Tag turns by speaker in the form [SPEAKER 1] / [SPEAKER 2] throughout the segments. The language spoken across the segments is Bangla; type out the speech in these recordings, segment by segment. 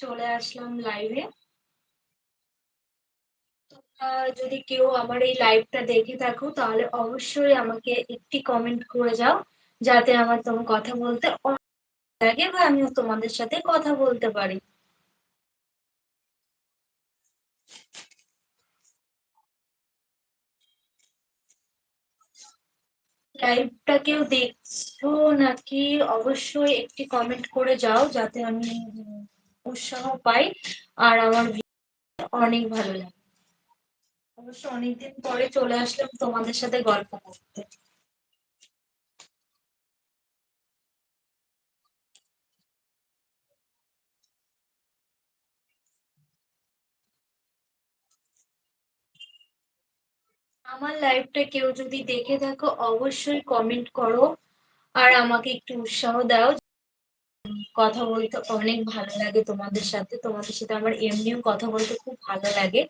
[SPEAKER 1] চলে আসলাম লাইভে যদি কেউ আমার এই লাইভটা দেখে থাকো, তাহলে অবশ্যই আমাকে একটি কমেন্ট করে যাও, যাতে আমার তোমার কথা বলতে লাগে বা আমিও তোমাদের সাথে কথা বলতে পারি। লাইভটা কেউ দেখছ নাকি অবশ্যই একটি কমেন্ট করে যাও, যাতে আমি উৎসাহ পাই। আর আমার অনেক ভালো লাগে। অবশ্য অনেকদিন পরে চলে আসলাম তোমাদের সাথে গল্প করতে। আমার লাইভটা কেউ যদি দেখে থাকো, অবশ্যই কমেন্ট করো আর আমাকে একটু উৎসাহ দাও। কথা বলতে অনেক ভালো লাগে তোমাদের সাথে। তোমাদের সাথে আমার এমনিও কথা বলতে খুব ভালো লাগে।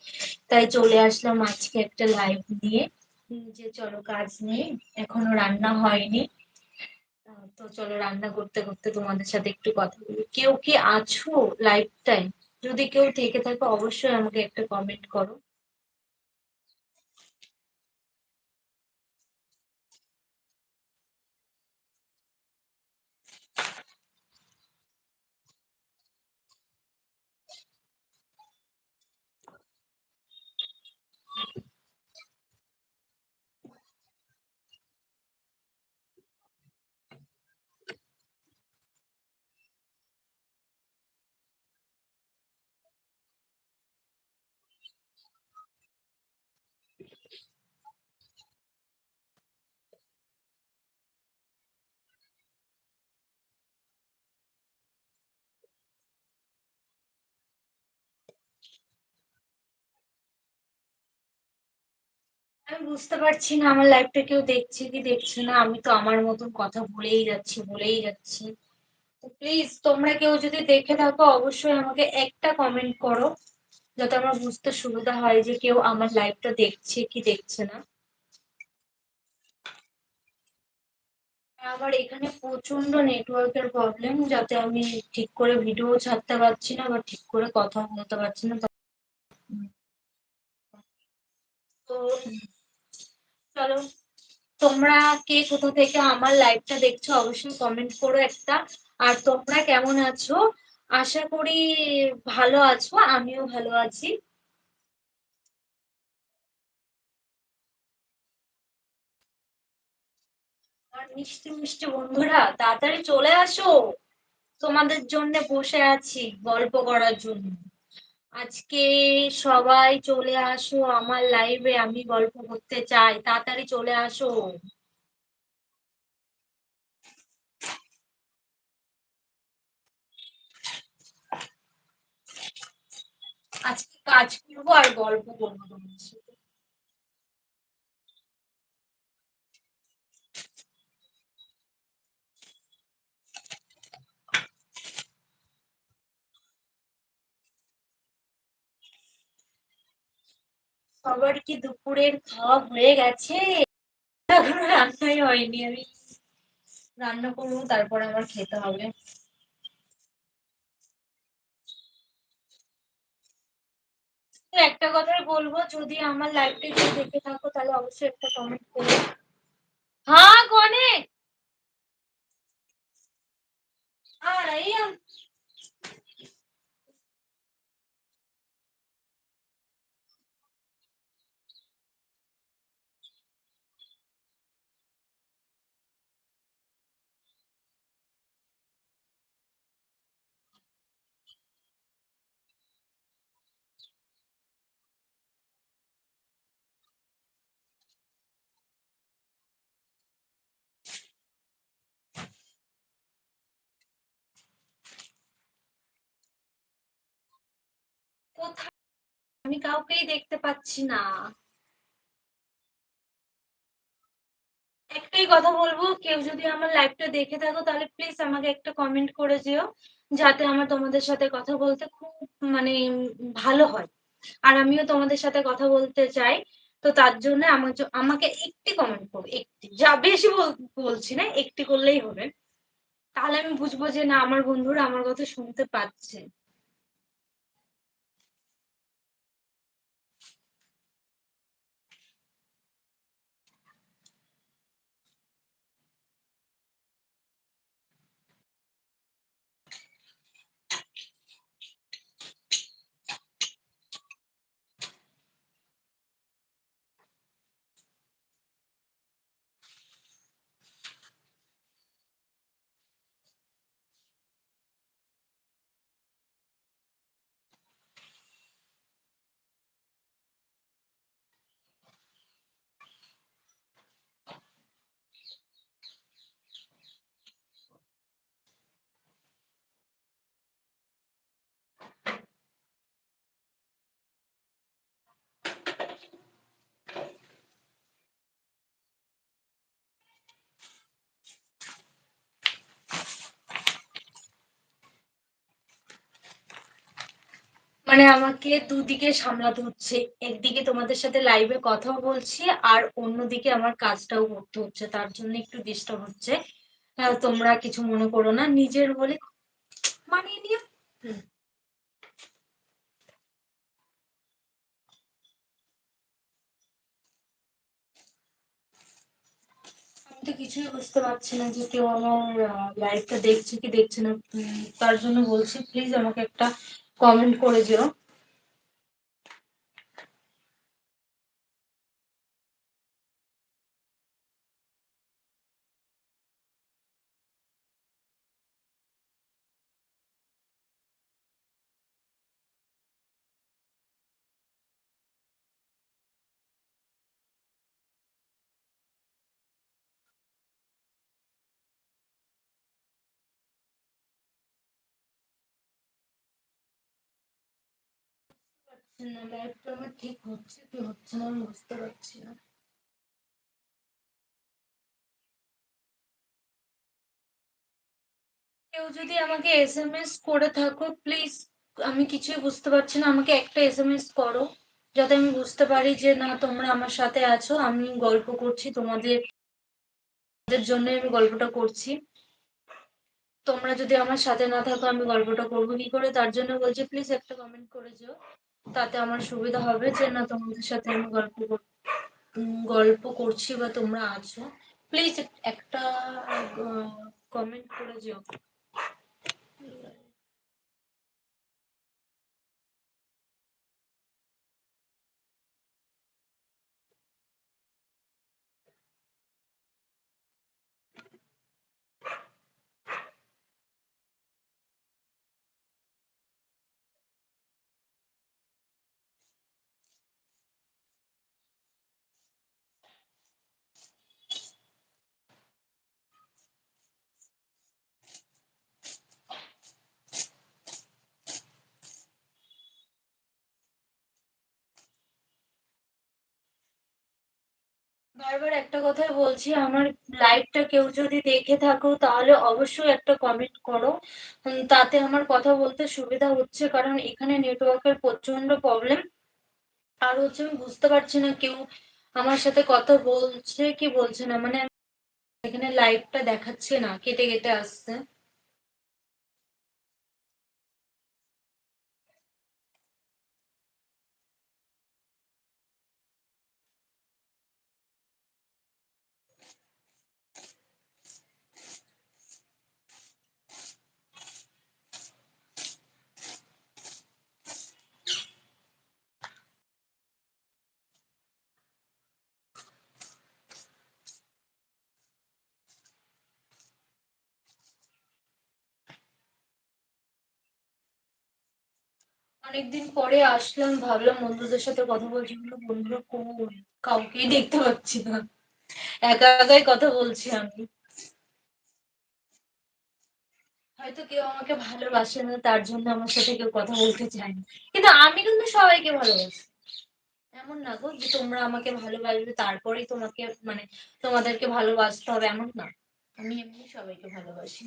[SPEAKER 1] তাই চলে আসলাম আজকে একটা লাইভ নিয়ে। যে চলো কাজ নেই এখনও রান্না হয়নি। তো চলো রান্না করতে করতে তোমাদের সাথে একটু কথা বলি। কেউ কি আছো লাইভ টাইম যদি কেউ থেকে থাকো, অবশ্যই আমাকে একটা কমেন্ট করো। আমি বুঝতে পারছি না, আমার লাইফটা কেউ দেখছে কি দেখছে না, আমি তো আমার মতন কথা বলেই যাচ্ছি বলেই যাচ্ছি। তো প্লিজ তোমরা কেউ যদি দেখে থাকো, অবশ্যই আমাকে একটা কমেন্ট করো। যাতে আমার বুঝতে সুবিধা হয় যে কেউ আমার লাইভটা দেখছে কি দেখছে না। আবার এখানে প্রচণ্ড নেটওয়ার্কের প্রবলেম যাতে আমি ঠিক করে ভিডিও ছাড়তে পারছি না বা ঠিক করে কথা বলতে পারছি না। তো চলো, তোমরা কে কোথা থেকে আমার লাইভটা দেখছ অবশ্যই কমেন্ট করো একটা। আর তোমরা কেমন আছো? আশা করি ভালো আছো, আমিও ভালো আছি। মিষ্টি মিষ্টি বন্ধুরা, তাড়াতাড়ি চলে আসো। তোমাদের জন্য বসে আছি গল্প করার জন্য। আজকে সবাই চলে আসো আমার লাইভে আমি গল্প করতে চাই। তাড়াতাড়ি চলে আসো। আজকে কাজ করব আর গল্প করব তোমার সাথে। সবার কি দুপুরের খাওয়া হয়ে গেছে? রান্নাই হয়নি, আমি রান্না করব, তারপর আমার খেতে হবে। একটা কথাই বলব, যদি আমার লাইভটা একটু দেখে থাকো, তাহলে অবশ্যই একটা কমেন্ট করো হ্যাঁ কনে আর এই কোথায় আমি কাউকেই দেখতে পাচ্ছি না। একটাই কথা বলব, কেউ যদি আমার লাইভটা দেখে থাকো, তাহলে প্লিজ আমাকে একটা কমেন্ট করে যেও, যাতে আমার তোমাদের সাথে কথা বলতে খুব মানে ভালো হয়। আর আমিও তোমাদের সাথে কথা বলতে চাই, তো তার জন্য আমার আমাকে একটি কমেন্ট করবে একটি। যা বেশি বলছি না, একটি করলেই হবে। তাহলে আমি বুঝব যে না, আমার বন্ধুরা আমার কথা শুনতে পাচ্ছে। মানে আমাকে দুদিকে সামলাতে হচ্ছে। একদিকে তোমাদের সাথে লাইভে কথাও বলছি আর অন্যদিকে আমার কাজটাও করতে হচ্ছে। তার জন্য একটু ডিস্টার্ব হচ্ছে। তোমরা কিছু মনে করো না। নিজের বলে মানিয়ে নিও। আমি তো কিছুই বুঝতে পারছি না যে কেউ আমার লাইভটা দেখছে কি দেখছে না। তার জন্য বলছি প্লিজ আমাকে একটা কমেন্ট করে দিও না লাইভটা আমার ঠিক হচ্ছে কি হচ্ছে না আমি বুঝতে পারছি না। কেউ যদি আমাকে এস এম এস করে থাকো প্লিজ আমি কিছুই বুঝতে পারছি না। আমাকে একটা এসএমএস করো, যাতে আমি বুঝতে পারি যে, না, তোমরা আমার সাথে আছো, আমি গল্প করছি, তোমাদের জন্য আমি গল্পটা করছি। তোমরা যদি আমার সাথে না থাকো, আমি গল্পটা করব। কি করে? তার জন্য বলছি প্লিজ একটা কমেন্ট করে যেও। তাতে আমার সুবিধা হবে যে, না, তোমাদের সাথে আমি গল্প গল্প করছি বা তোমরা আছো। প্লিজ একটা কমেন্ট করে যেও। বারবার একটা কথাই বলছি, আমার লাইভটা কেউ যদি দেখে থাকো, তাহলে অবশ্যই একটা কমেন্ট করো। তাতে আমার কথা বলতে সুবিধা হচ্ছে, কারণ এখানে নেটওয়ার্কের প্রচণ্ড প্রবলেম আর হচ্ছে আমি বুঝতে পারছি না কেউ আমার সাথে কথা বলছে কি বলছে না মানে এখানে লাইভটা দেখাচ্ছে না, কেটে কেটে আসছে। অনেকদিন পরে আসলাম, ভাবলাম বন্ধুদের সাথে কথা বলছি। বলে বন্ধুরা কই কাউকেই দেখতে পাচ্ছি না। একা একাই কথা বলছি আমি। হয়তো কেউ আমাকে ভালোবাসে না, তার জন্য আমার সাথে কেউ কথা বলতে চায় না। কিন্তু আমি কিন্তু সবাইকে ভালোবাসি। এমন না গো যে তোমরা আমাকে ভালোবাসবে, তারপরেই তোমাকে মানে তোমাদেরকে ভালোবাসতে হবে, এমন না। আমি এমনি সবাইকে ভালোবাসি।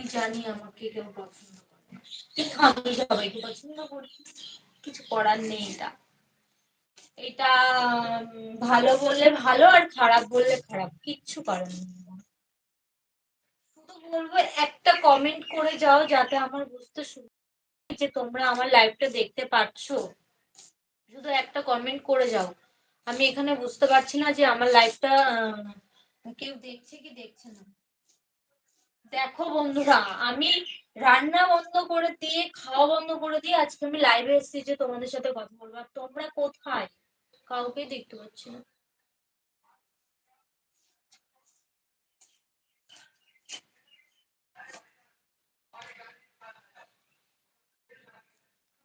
[SPEAKER 1] আমি জানি আমাকে কেউ পছন্দ করে। আমি সবাইকে পছন্দ করি। কিছু করার নেই এটা। এটা ভালো বললে ভালো আর খারাপ বললে খারাপ। কিচ্ছু করার নেই। বলব একটা কমেন্ট করে যাও যাতে আমার বুঝতে সুবিধা যে তোমরা আমার লাইভটা দেখতে পাচ্ছো শুধু একটা কমেন্ট করে যাও। আমি এখানে বুঝতে পারছি না যে আমার লাইভটা কেউ দেখছে কি দেখছে না। দেখো বন্ধুরা আমি রান্না বন্ধ করে দিয়ে খাওয়া বন্ধ করে দিয়ে আজকে আমি লাইভে এসেছি যে তোমাদের সাথে কথা বলবো আর তোমরা কোথায় কাউকে দেখতে পাচ্ছি না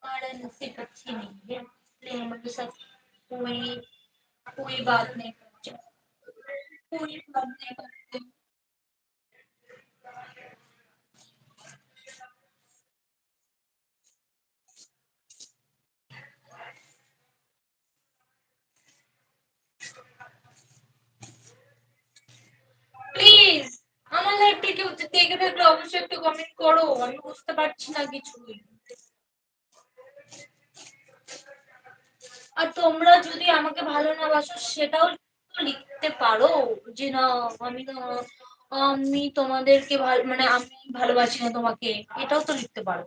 [SPEAKER 1] हमारा नसीब अच्छी नहीं है इसलिए हमारे साथ कोई कोई बात नहीं करते कोई बात नहीं करते থাকলে অবশ্যই একটু কমেন্ট করো, আমি বুঝতে পারছি না কিছুই। আর তোমরা যদি আমাকে ভালো না বাসো, সেটাও লিখতে পারো যে না, আমি আমি তোমাদেরকে ভালো মানে আমি ভালোবাসি না তোমাকে, এটাও তো লিখতে পারো।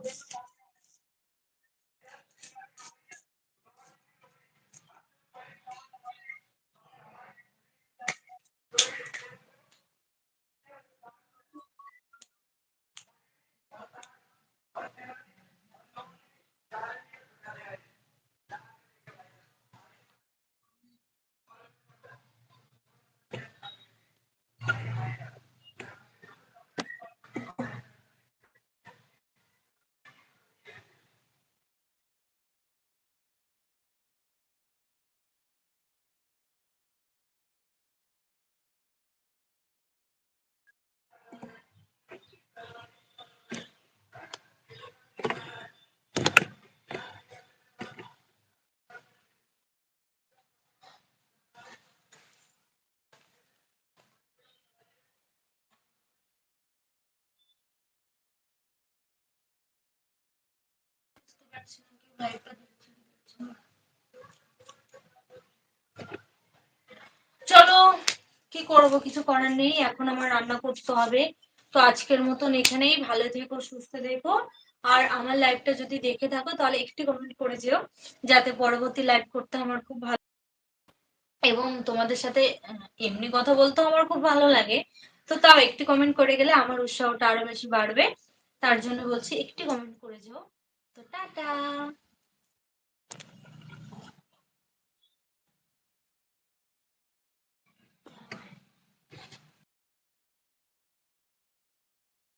[SPEAKER 1] চলো, কি করব? কিছু করার নেই, এখন আমার রান্না করতে হবে। তো আজকের মতন এখানেই, ভালো থেকো, সুস্থ থেকো। আর আমার লাইভটা যদি দেখে থাকো, তাহলে একটি কমেন্ট করে যেও, যাতে পরবর্তী লাইভ করতে আমার খুব ভালো এবং তোমাদের সাথে এমনি কথা বলতেও আমার খুব ভালো লাগে। তো তাও একটি কমেন্ট করে গেলে আমার উৎসাহটা আরও বেশি বাড়বে। তার জন্য বলছি, একটি কমেন্ট করে যেও। তো টাটা।